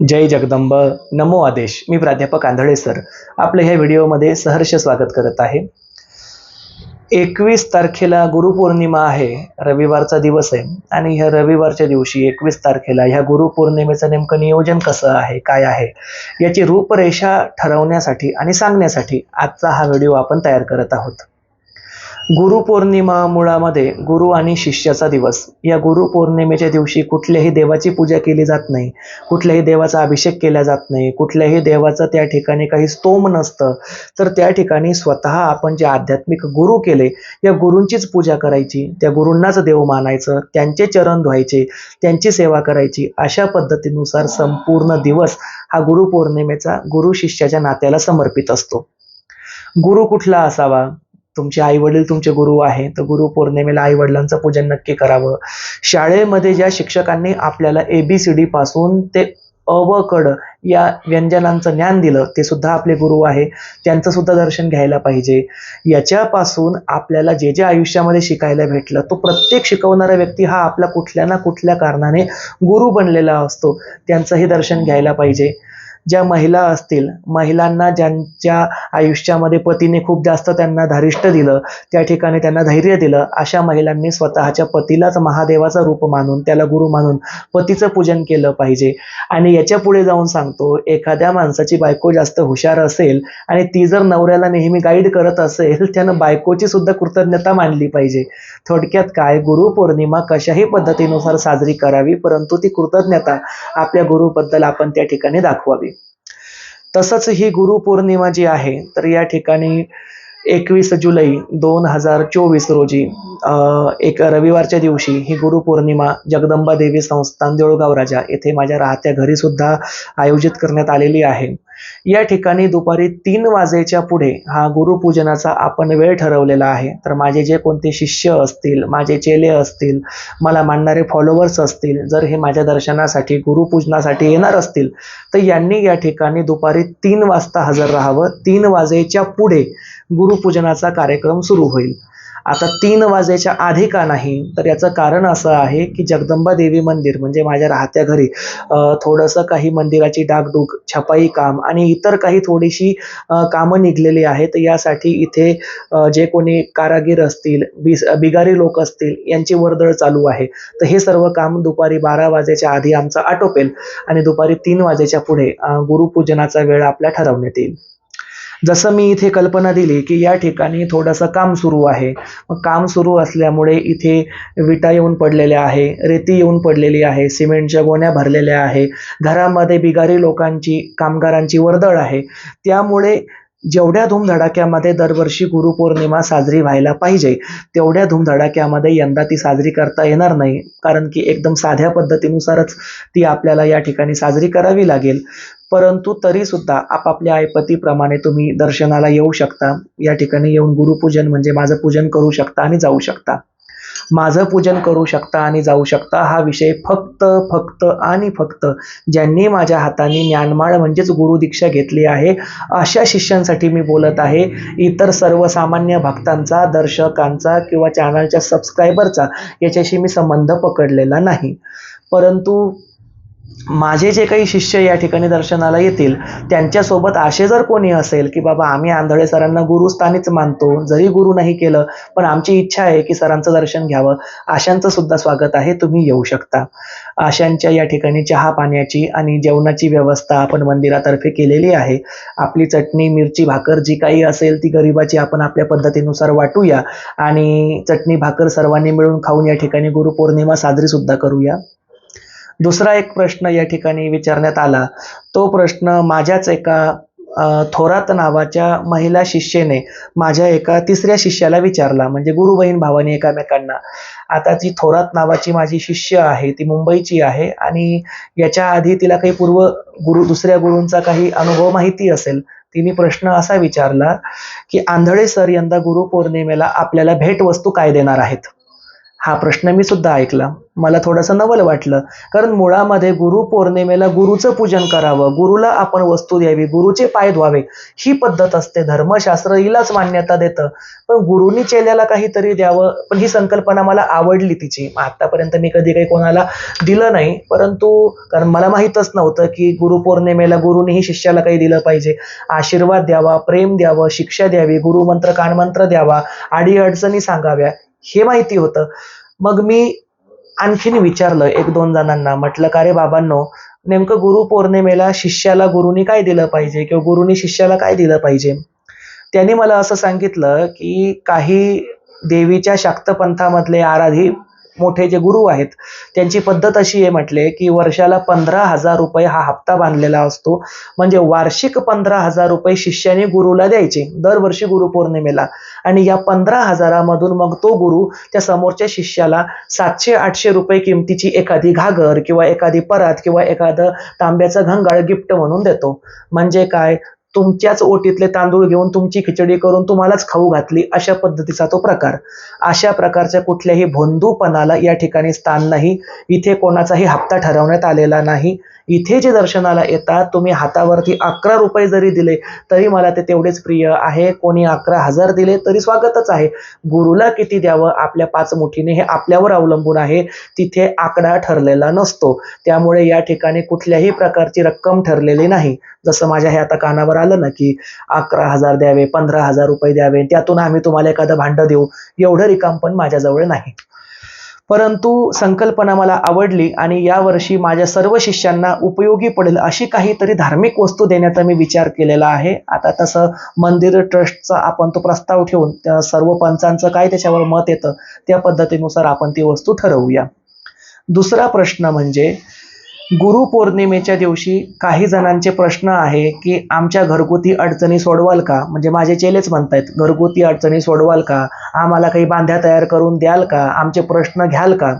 जय जगदंब. नमो आदेश. मी प्राध्यापक आंधळे सर. आपलं ह्या व्हिडिओमध्ये सहर्ष स्वागत करत आहे. एकवीस तारखेला गुरुपौर्णिमा आहे. रविवारचा दिवस आहे. आणि ह्या रविवारच्या दिवशी एकवीस तारखेला ह्या गुरुपौर्णिमेचं नेमकं नियोजन कसं आहे? काय आहे? याची रूपरेषा ठरवण्यासाठी आणि सांगण्यासाठी आजचा हा व्हिडिओ आपण तयार करत आहोत. गुरुपौर्णिमा मुळामध्ये गुरु आणि शिष्याचा दिवस. या गुरुपौर्णिमेच्या दिवशी कुठल्याही देवाची पूजा केली जात नाही. कुठल्याही देवाचा अभिषेक केला जात नाही. कुठल्याही देवाचं त्या ठिकाणी काही स्तोम नसतं. तर त्या ठिकाणी स्वतः आपण जे आध्यात्मिक गुरु केले या गुरूंचीच पूजा करायची त्या गुरूंनाच देव मानायचं त्यांचे चरण धुवायचे त्यांची सेवा करायची अशा पद्धतीनुसार संपूर्ण दिवस हा गुरुपौर्णिमेचा गुरु शिष्याच्या नात्याला समर्पित असतो. गुरु कुठला असावा? तुमचे आई वडील तुमचे गुरु आहे तर गुरु पौर्णिमेला आई वडिलांचं पूजन नक्की करावं. शाळेमध्ये ज्या शिक्षकांनी आपल्याला ए बी सी डी पासून ते अ कड या व्यंजनांचं ज्ञान दिलं ते सुद्धा आपले गुरु आहे त्यांचं सुद्धा दर्शन घ्यायला पाहिजे. याच्यापासून आपल्याला जे जे आयुष्यामध्ये शिकायला भेटलं तो प्रत्येक शिकवणारा व्यक्ती हा आपला कुठल्या ना कुठल्या कारणाने गुरु बनलेला असतो त्यांचंही दर्शन घ्यायला पाहिजे. ज्या महिला असतील महिलांना ज्यांच्या आयुष्यामध्ये पतीने खूप जास्त त्यांना धारिष्ट दिलं त्या ठिकाणी त्यांना धैर्य दिलं अशा महिलांनी स्वतःच्या पतीलाच महादेवाचं रूप मानून त्याला गुरु मानून पतीचं पूजन केलं पाहिजे. आणि याच्यापुढे जाऊन सांगतो एखाद्या माणसाची बायको जास्त हुशार असेल आणि ती जर नवऱ्याला नेहमी गाईड करत असेल त्यानं बायकोची सुद्धा कृतज्ञता मानली पाहिजे. थोडक्यात काय? गुरुपौर्णिमा कशाही पद्धतीनुसार साजरी करावी परंतु ती कृतज्ञता आपल्या गुरुबद्दल आपण त्या ठिकाणी दाखवावी. तसंच ही गुरुपौर्णिमा जी आहे तर या ठिकाणी एकवीस जुलै दोन हजार चोवीस रोजी एक रविवारच्या दिवशी ही गुरुपौर्णिमा जगदंबा देवी संस्थान देऊळगाव राजा येथे माझ्या राहत्या घरी सुद्धा आयोजित करण्यात आलेली आहे. या ठिकाणी दुपारी तीन वाजेच्या पुढे हा गुरुपूजनाचा आपण वेळ ठरवलेला आहे. तर माझे जे कोणते शिष्य असतील माझे चेले असतील मला मानणारे फॉलोअर्स असतील जर हे माझ्या दर्शनासाठी गुरुपूजनासाठी येणार असतील तर यांनी या ठिकाणी दुपारी तीन वाजता हजर राहावं. तीन वाजेच्या पुढे गुरुपूजनाचा कार्यक्रम सुरू होईल. आता तीन वाजेच्या आधी का नाही तर याचं कारण असं आहे की जगदंबा देवी मंदिर म्हणजे माझ्या राहत्या घरी थोडंसं काही मंदिराची डागडूग छपाई काम आणि इतर काही थोडीशी कामं निघलेली आहेत. यासाठी इथे जे कोणी कारागीर असतील बिस बिगारी लोक असतील यांची वर्दळ चालू आहे. तर हे सर्व काम दुपारी बारा वाजेच्या आधी आमचं आटोपेल आणि दुपारी तीन वाजेच्या पुढे गुरुपूजनाचा वेळ आपल्या ठरवण्यात येईल. जसं मी इथे कल्पना दिली की या ठिकाणी थोडंसं काम सुरू आहे. मग काम सुरू असल्यामुळे इथे विटा येऊन पडलेल्या आहे रेती येऊन पडलेली आहे सिमेंटच्या गोण्या भरलेल्या आहे घरामध्ये बिगारी लोकांची कामगारांची वर्दळ आहे. त्यामुळे जेवढ्या धूमधडाक्यामध्ये दरवर्षी गुरुपौर्णिमा साजरी व्हायला पाहिजे तेवढ्या धूमधडाक्यामध्ये यंदा ती साजरी करता येणार नाही. कारण की एकदम साध्या पद्धतीनुसारच ती आपल्याला या ठिकाणी साजरी करावी लागेल. परंतु तरीसुद्धा आपापल्या ऐपतीप्रमाणे तुम्ही दर्शनाला येऊ शकता. या ठिकाणी येऊन गुरुपूजन म्हणजे माझं पूजन करू शकता आणि जाऊ शकता. माझं पूजन करू शकता आणि जाऊ शकता हा विषय फक्त फक्त आणि फक्त ज्यांनी माझ्या हाताने ज्ञानमाळ म्हणजेच गुरुदीक्षा घेतली आहे अशा शिष्यांसाठी मी बोलत आहे. इतर सर्वसामान्य भक्तांचा दर्शकांचा किंवा चॅनलच्या सबस्क्रायबरचा याच्याशी मी संबंध पकडलेला नाही. परंतु माझे जे काही शिष्य या ठिकाणी दर्शनाला येतील त्यांच्यासोबत असे जर कोणी असेल की बाबा आम्ही आंधळे सरांना गुरुस्थानीच मानतो जरी गुरु नाही केलं पण आमची इच्छा आहे की सरांचं दर्शन घ्यावं अशांचं सुद्धा स्वागत आहे तुम्ही येऊ शकता. अशांच्या या ठिकाणी चहा पाण्याची आणि जेवणाची व्यवस्था आपण मंदिरातर्फे केलेली आहे. आपली चटणी मिरची भाकर जी काही असेल ती गरिबाची आपण आपल्या पद्धतीनुसार वाटूया आणि चटणी भाकर सर्वांनी मिळून खाऊन या ठिकाणी गुरुपौर्णिमा साजरी सुद्धा करूया. दुसरा एक प्रश्न या ठिकाणी विचारण्यात आला. तो प्रश्न माझ्याच एका थोरात नावाच्या महिला शिष्येने माझ्या एका तिसऱ्या शिष्याला विचारला. म्हणजे गुरु बहीण भावानी एकामेकांना. आता ती थोरात नावाची माझी शिष्य आहे. ती मुंबईची आहे आणि याच्या आधी तिला काही पूर्व गुरु दुसऱ्या गुरूंचा काही अनुभव माहिती असेल तिने प्रश्न असा विचारला की आंधळे सर यंदा गुरुपौर्णिमेला आपल्याला भेटवस्तू काय देणार आहेत? हा प्रश्न मी सुद्धा ऐकला. मला थोडंसं नवल वाटलं. कारण मुळामध्ये गुरु पौर्णिमेला गुरुचं पूजन करावं गुरुला आपण वस्तू द्यावी गुरुचे पाय धुवावे ही पद्धत असते. धर्मशास्त्र हिलाच मान्यता देतं. पण गुरुनी चेल्याला काहीतरी द्यावं पण ही संकल्पना मला आवडली तिची. आतापर्यंत मी कधी काही कोणाला दिलं नाही परंतु कारण मला माहीतच नव्हतं की गुरुपौर्णिमेला गुरुनेही शिष्याला काही दिलं पाहिजे. आशीर्वाद द्यावा प्रेम द्यावं शिक्षा द्यावी गुरुमंत्र कानमंत्र द्यावा आडी अडचणी सांगाव्या हे माहिती होतं. मग मी आणखीन विचारलं एक दोन जणांना म्हटलं का रे बाबांनो नेमकं गुरुपौर्णिमेला शिष्याला गुरुनी काय दिलं पाहिजे किंवा गुरुनी शिष्याला काय दिलं पाहिजे? त्यांनी मला असं सांगितलं की काही देवीच्या शाक्तपंथामधले आराधी मोठे जे गुरु आहेत त्यांची पद्धत अशी आहे म्हटले की वर्षाला पंधरा हजार रुपये हा हप्ता बांधलेला असतो. म्हणजे वार्षिक पंधरा हजार रुपये शिष्याने गुरुला द्यायचे दरवर्षी गुरुपौर्णिमेला आणि या पंधरा हजारामधून मग तो गुरु त्या समोरच्या शिष्याला सातशे आठशे रुपये किमतीची एखादी घागर किंवा एखादी परात किंवा एखादं तांब्याचं घंगाळ गिफ्ट म्हणून देतो. म्हणजे काय? तुमच्याच ओटीतले तांदूळ घेऊन तुमची खिचडी करून तुम्हालाच खाऊ घातली अशा पद्धतीचा तो प्रकार. अशा प्रकारच्या कुठल्याही भोंदूपणाला या ठिकाणी स्थान नाही. इथे कोणाचाही हप्ता ठरवण्यात आलेला नाही. इथे जे दर्शनाला येतात तुम्ही हातावरती अकरा रुपये जरी दिले तरी मला ते तेवढेच प्रिय आहे. कोणी अकरा हजार दिले तरी स्वागतच आहे. गुरुला किती द्यावं? आपल्या पाच मुठीने हे आपल्यावर अवलंबून आहे. तिथे आकडा ठरलेला नसतो. त्यामुळे या ठिकाणी कुठल्याही प्रकारची रक्कम ठरलेली नाही. जसं माझ्या हे आता कानावर आलं ना की अकरा हजार द्यावे पंधरा हजार रुपये द्यावे त्यातून आम्ही तुम्हाला एखादं भांडं देऊ. एवढं रिकाम पण माझ्याजवळ नाही. परंतु संकल्पना मला आवडली आणि यावर्षी माझ्या सर्व शिष्यांना उपयोगी पडेल अशी काहीतरी धार्मिक वस्तू देण्याचा मी विचार केलेला आहे. आता तसं मंदिर ट्रस्टचा आपण तो प्रस्ताव ठेवून त्या सर्व पंचांचं काय त्याच्यावर मत येतं त्या पद्धतीनुसार आपण ती वस्तू ठरवूया. दुसरा प्रश्न म्हणजे गुरुपौर्णिमेच्या दिवशी काही जणांचे प्रश्न आहे की आमच्या घरगुती अडचणी सोडवाल का? म्हणजे माझे चेलेच म्हणतायत घरगुती अडचणी सोडवाल का? आम्हाला काही बांध्या तयार करून द्याल का? आमचे प्रश्न घ्याल का?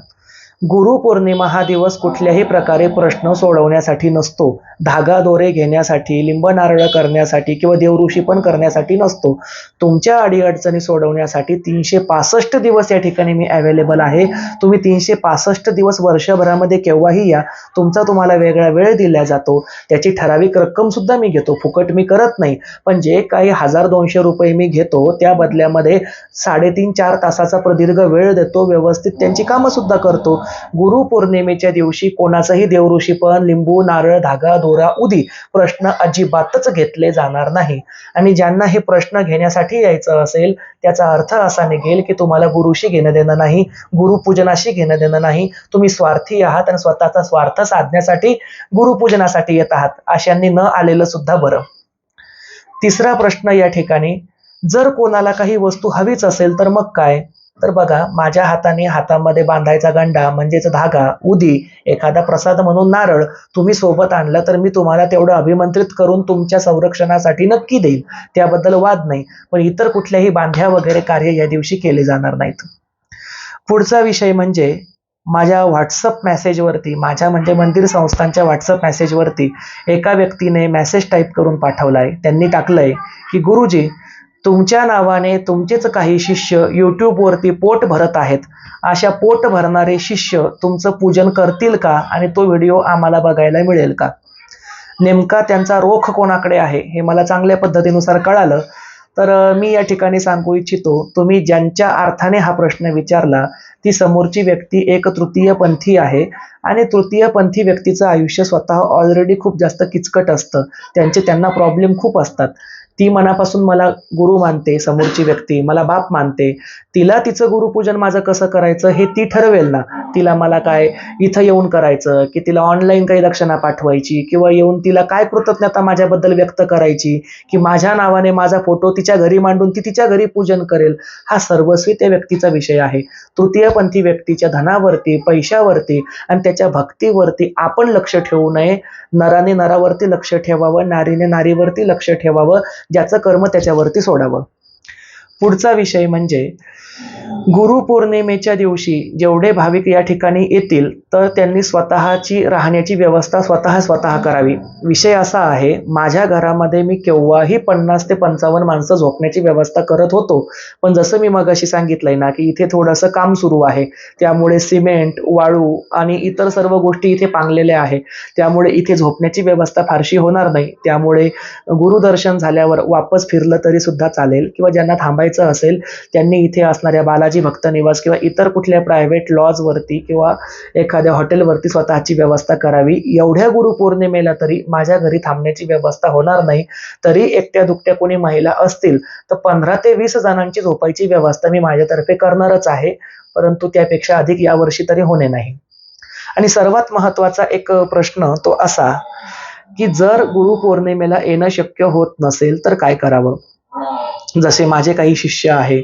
गुरुपौर्णिमा हा दिवस कुठल्याही प्रकारे प्रश्न सोडवण्यासाठी नसतो. धागा दोरे घेण्यासाठी लिंब नारळ करण्यासाठी किंवा देवऋषी पण करण्यासाठी नसतो. तुमच्या अडीअडचणी सोडवण्यासाठी तीनशे पासष्ट दिवस या ठिकाणी मी अवेलेबल आहे. तुम्ही तीनशे पासष्ट दिवस वर्षभरामध्ये केव्हाही या. तुमचा तुम्हाला वेगळा वेळ दिला जातो. त्याची ठराविक रक्कम सुद्धा मी घेतो. फुकट मी करत नाही. पण जे काही हजार दोनशे रुपये मी घेतो त्या बदल्यामध्ये साडेतीन चार तासाचा प्रदीर्घ वेळ देतो. व्यवस्थित त्यांची कामं सुद्धा करतो. गुरुपौर्णिमेच्या दिवशी कोणाचंही देवऋषी पण लिंबू नारळ धागा दोरा उदी प्रश्न अजिबातच घेतले जाणार नाही. आणि ज्यांना हे प्रश्न घेण्यासाठी यायचं असेल त्याचा अर्थ असा निघेल की तुम्हाला गुरुशी घेणं देणं नाही गुरुपूजनाशी घेणं देणं नाही. तुम्ही स्वार्थी आहात आणि स्वतःचा स्वार्थ साधण्यासाठी गुरुपूजनासाठी येत आहात. अशांनी न आलेलं सुद्धा बरं. तिसरा प्रश्न या ठिकाणी जर कोणाला काही वस्तू हवीच असेल तर मग काय? तर बघा माझ्या हाताने हातामध्ये बांधायचा गंडा म्हणजेच धागा उदी एखादा प्रसाद म्हणून नारळ तुम्ही सोबत आणलं तर मी तुम्हाला तेवढं अभिमंत्रित करून तुमच्या संरक्षणासाठी नक्की देईल. त्याबद्दल वाद नाही पण इतर कुठल्याही बांध्या वगैरे कार्य या दिवशी केले जाणार नाहीत. पुढचा विषय म्हणजे माझ्या व्हॉट्सअप मेसेजवरती माझ्या म्हणजे मंदिर संस्थांच्या व्हॉट्सअप मेसेजवरती एका व्यक्तीने मेसेज टाईप करून पाठवलाय. त्यांनी टाकलंय की गुरुजी तुमच्या नावाने तुमचेच काही शिष्य यूट्यूबवरती पोट भरत आहेत. अशा पोट भरणारे शिष्य तुमचं पूजन करतील का? आणि तो व्हिडिओ आम्हाला बघायला मिळेल का? नेमका त्यांचा रोख कोणाकडे आहे? हे मला चांगल्या पद्धतीनुसार कळालं. तर मी या ठिकाणी सांगू इच्छितो तुम्ही ज्यांच्या अर्थाने हा प्रश्न विचारला ती समोरची व्यक्ती एक तृतीयपंथी आहे. आणि तृतीयपंथी व्यक्तीचं आयुष्य स्वतः ऑलरेडी खूप जास्त किचकट असतं. त्यांचे त्यांना प्रॉब्लेम खूप असतात. ती मनापासून मला गुरु मानते समोरची व्यक्ती मला बाप मानते. तिला तिचं गुरुपूजन माझं कसं करायचं हे ती ठरवेल ना. तिला मला काय इथं येऊन करायचं की तिला ऑनलाईन काही दक्षिणा पाठवायची किंवा येऊन तिला काय कृतज्ञता माझ्याबद्दल व्यक्त करायची की माझ्या नावाने माझा फोटो तिच्या घरी मांडून ती तिच्या घरी पूजन करेल हा सर्वस्वी त्या व्यक्तीचा विषय आहे. तृतीयपंथी व्यक्तीच्या धनावरती पैशावरती आणि त्याच्या भक्तीवरती आपण लक्ष ठेवू नये. नराने नरावरती लक्ष ठेवावं नारीने नारीवरती लक्ष ठेवावं. ज्याचं कर्म त्याच्यावरती सोडावं. पुढचा विषय म्हणजे गुरुपौर्णिमेच्या दिवशी जेवढे भाविक या ठिकाणी येतील तर त्यांनी स्वतःची राहण्याची व्यवस्था स्वतः स्वतः करावी. विषय असा आहे माझ्या घरामध्ये मी केव्हाही पन्नास ते पंचावन्न माणसं झोपण्याची व्यवस्था करत होतो. पण जसं मी मगाशी सांगितलंय ना की इथे थोडंसं काम सुरू आहे. त्यामुळे सिमेंट वाळू आणि इतर सर्व गोष्टी इथे पांगलेल्या आहे. त्यामुळे इथे झोपण्याची व्यवस्था फारशी होणार नाही. त्यामुळे गुरुदर्शन झाल्यावर वापस फिरलं तरी सुद्धा चालेल. किंवा ज्यांना थांबायचं असेल त्यांनी इथे असणाऱ्या बालाजी भक्त निवास किंवा इतर कुठल्या प्रायव्हेट लॉजवरती किंवा एखाद्या हॉटेलवरती स्वतःची व्यवस्था करावी. एवढ्या गुरुपौर्णिमेला तरी माझ्या घरी थांबण्याची व्यवस्था होणार नाही. तरी एकट्या दुकट्या कोणी महिला असतील तर पंधरा ते वीस जणांची झोपायची व्यवस्था मी माझ्यातर्फे करणारच आहे. परंतु त्यापेक्षा अधिक यावर्षी तरी होणे नाही. आणि सर्वात महत्त्वाचा एक प्रश्न तो असा की जर गुरुपौर्णिमेला येणं शक्य होत नसेल तर काय करावं? जसे माझे काही शिष्य आहे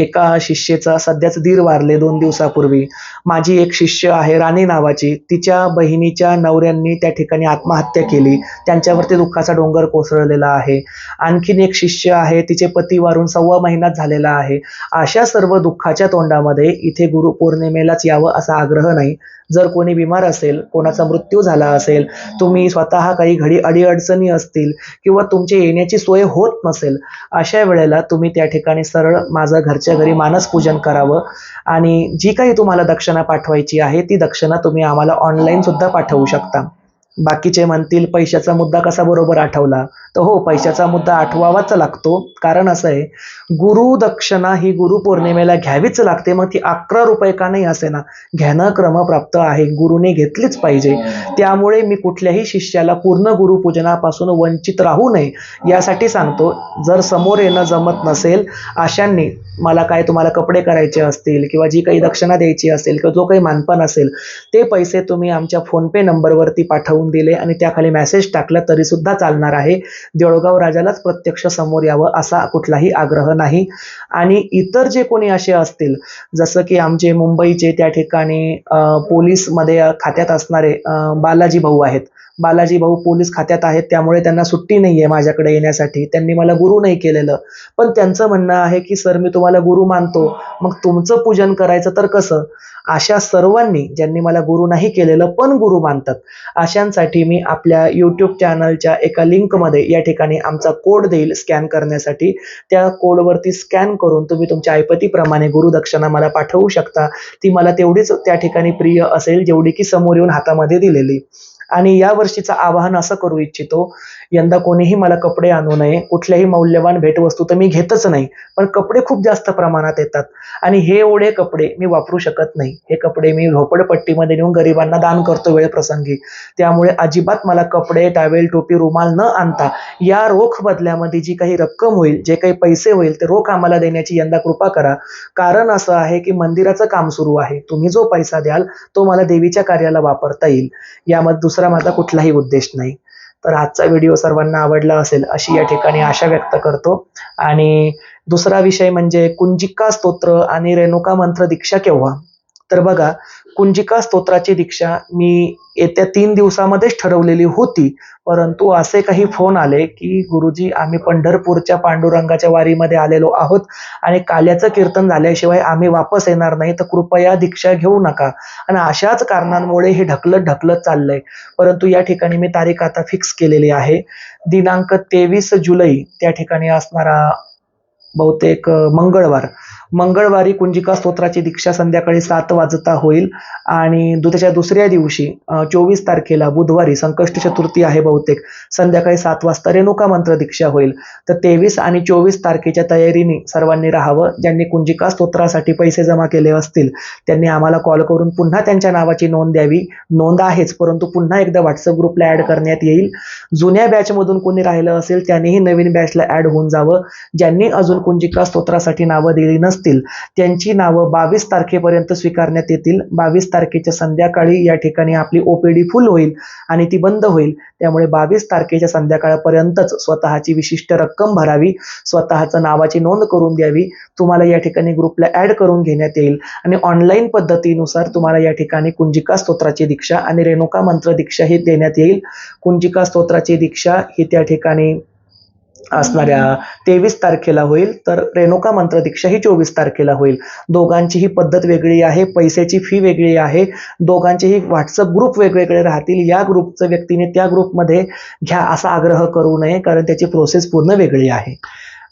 एका शिष्येचा सध्याच दीर वारले दोन दिवसापूर्वी. माझी एक शिष्य आहे राणी नावाची तिच्या बहिणीच्या नवऱ्यांनी त्या ठिकाणी आत्महत्या केली त्यांच्यावरती दुःखाचा डोंगर कोसळलेला आहे. आणखीन एक शिष्य आहे तिचे पती वारून सव्वा महिन्यात झालेला आहे. अशा सर्व दुःखाच्या तोंडामध्ये इथे गुरुपौर्णिमेलाच यावं असा आग्रह नाही. जर कोणी बिमार असेल कोणाचा मृत्यू झाला असेल तुम्ही स्वतः काही घडी अडीअडचणी असतील किंवा तुमची येण्याची सोय होत नसेल अशा वेळेला तुम्ही त्या ठिकाणी सरळ माझं घरच्या घरी मानसपूजन करावं. आणि जी काही तुम्हाला दक्षिणा पाठवायची आहे ती दक्षिणा तुम्ही आम्हाला ऑनलाईन सुद्धा पाठवू शकता. बाकीचे म्हणतील पैशाचा मुद्दा कसा बरोबर आठवला? तर हो पैशाचा मुद्दा आठवावाच लागतो. कारण असं आहे गुरु दक्षिणा ही गुरुपौर्णिमेला घ्यावीच लागते. मग ती अकरा रुपये का नाही असे ना? घेणं क्रमप्राप्त आहे गुरुने घेतलीच पाहिजे. त्यामुळे मी कुठल्याही शिष्याला पूर्ण गुरुपूजनापासून वंचित राहू नये यासाठी सांगतो जर समोर येणं जमत नसेल अशांनी मला काय तुम्हाला कपडे करायचे असतील किंवा जी काही दक्षिणा द्यायची असेल किंवा जो काही मानपण असेल ते पैसे तुम्ही आमच्या फोनपे नंबरवरती पाठवून दिले आणि त्याखाली मेसेज टाकला तरी सुद्धा चालणार आहे. देऊळगाव राजालाच प्रत्यक्ष समोर यावं असा कुठलाही आग्रह नाही. आणि इतर जे कोणी असे असतील जसं की आमचे मुंबईचे त्या ठिकाणी पोलीसमध्ये खात्यात असणारे बालाजी भाऊ आहेत. बालाजी भाऊ पोलीस खात्यात आहेत त्यामुळे त्यांना सुट्टी नाही आहे माझ्याकडे येण्यासाठी. त्यांनी मला गुरु नाही केलेलं. पण त्यांचं म्हणणं आहे की सर मी तुम्हाला गुरु मानतो. मग तुमचं पूजन करायचं तर कसं? अशा सर्वांनी ज्यांनी मला गुरु नाही केलेलं पण गुरु मानतात. अशांसाठी मी आपल्या यूट्यूब चॅनलच्या एका लिंकमध्ये या ठिकाणी आमचा कोड देईल स्कॅन करण्यासाठी. त्या कोडवरती स्कॅन करून तुम्ही तुमच्या ऐपतीप्रमाणे गुरुदक्षिणा मला पाठवू शकता. ती मला तेवढीच त्या ठिकाणी प्रिय असेल जेवढी की समोर येऊन हातामध्ये दिलेली. आणि या वर्षीचं आवाहन असं करू इच्छितो यंदा कोणीही मला कपडे आणू नये कुठल्याही मौल्यवान भेटवस्तू तर मी घेतच नाही पण कपडे खूप जास्त प्रमाणात येतात. आणि हे एवढे कपडे मी वापरू शकत नाही. हे कपडे मी झोपडपट्टीमध्ये नेऊन गरिबांना दान करतो वेळप्रसंगी त्यामुळे अजिबात मला कपडे टावेल टोपी रुमाल न आणता या रोख बदल्यामध्ये जी काही रक्कम होईल जे काही पैसे होईल ते रोख आम्हाला देण्याची यंदा कृपा करा. कारण असं आहे की मंदिराचं काम सुरू आहे. तुम्ही जो पैसा द्याल तो मला देवीच्या कार्याला वापरता येईल. यामध्ये दुसरा माझा कुठलाही उद्देश नाही. तर आजचा व्हिडिओ सर्वांना आवडला असेल अशी या ठिकाणी आशा व्यक्त करतो. आणि दुसरा विषय म्हणजे कुंजिका स्तोत्र आणि रेणुका मंत्र दीक्षा केव्हा? तर बघा कुंजिका स्तोत्राची दीक्षा मी येत्या तीन दिवसामध्येच ठरवलेली होती. परंतु असे काही फोन आले की गुरुजी आम्ही पंढरपूरच्या पांडुरंगाच्या वारीमध्ये आलेलो आहोत आणि काल्याचं कीर्तन झाल्याशिवाय आम्ही वापस येणार नाही तर कृपया दीक्षा घेऊ नका. आणि अशाच कारणांमुळे हे ढकलत ढकलत चाललंय. परंतु या ठिकाणी मी तारीख आता फिक्स केलेली आहे. दिनांक तेवीस जुलै त्या ठिकाणी असणारा बहुतेक मंगळवार. मंगळवारी कुंजिका स्तोत्राची दीक्षा संध्याकाळी सात वाजता होईल. आणि दुधाच्या त्याच्या दुसऱ्या दिवशी चोवीस तारखेला बुधवारी संकष्ट चतुर्थी आहे बहुतेक. संध्याकाळी सात वाजता रेणुका मंत्र दीक्षा होईल. तर तेवीस आणि चोवीस तारखेच्या तयारीने सर्वांनी राहावं. ज्यांनी कुंजिका स्तोत्रासाठी पैसे जमा केले असतील त्यांनी आम्हाला कॉल करून पुन्हा त्यांच्या नावाची नोंद द्यावी. नोंद आहेच परंतु पुन्हा एकदा व्हॉट्सअप ग्रुपला ॲड करण्यात येईल. जुन्या बॅचमधून कोणी राहिलं असेल त्यांनीही नवीन बॅचला ॲड होऊन जावं. ज्यांनी अजून कुंजिका स्तोत्रासाठी नावं दिली नसतील त्यांची नावं बावीस तारखेपर्यंत स्वीकारण्यात येतील. बावीस तारखेच्या संध्याकाळी या ठिकाणी आपली ओपीडी फुल होईल आणि ती बंद होईल. त्यामुळे बावीस तारखेच्या संध्याकाळपर्यंतच स्वतःची विशिष्ट रक्कम भरावी. स्वतःचं नावाची नोंद करून द्यावी. तुम्हाला या ठिकाणी ग्रुपला ऍड करून घेण्यात येईल. आणि ऑनलाईन पद्धतीनुसार तुम्हाला या ठिकाणी कुंजिका स्तोत्राची दीक्षा आणि रेणुका मंत्र दीक्षा ही देण्यात येईल. कुंजिका स्तोत्राची दीक्षा ही त्या ठिकाणी असणाऱ्या तेवीस तारखेला होईल तर रेणुका मंत्र दीक्षा ही चोवीस तारखेला होईल. दोघांचीही पद्धत वेगळी आहे पैशाची फी वेगळी आहे दोघांचेही व्हॉट्सअप ग्रुप वेगवेगळे राहतील. या ग्रुपचं व्यक्तीने त्या ग्रुपमध्ये घ्या असा आग्रह करू नये कारण त्याची प्रोसेस पूर्ण वेगळी आहे.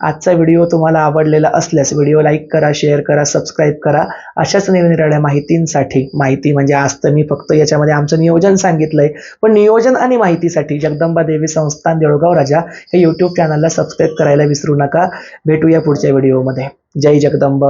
आजचा व्हिडिओ तुम्हाला आवडलेला असल्यास व्हिडिओ लाईक करा शेअर करा सबस्क्राईब करा. अशाच निरनिराळ्या माहितींसाठी माहिती म्हणजे आज तर मी फक्त याच्यामध्ये आमचं नियोजन सांगितलंय. पण नियोजन आणि माहितीसाठी जगदंबा देवी संस्थान देऊळगाव राजा हे यूट्यूब चॅनलला सबस्क्राईब करायला विसरू नका. भेटूया पुढच्या व्हिडिओमध्ये जय जगदंब.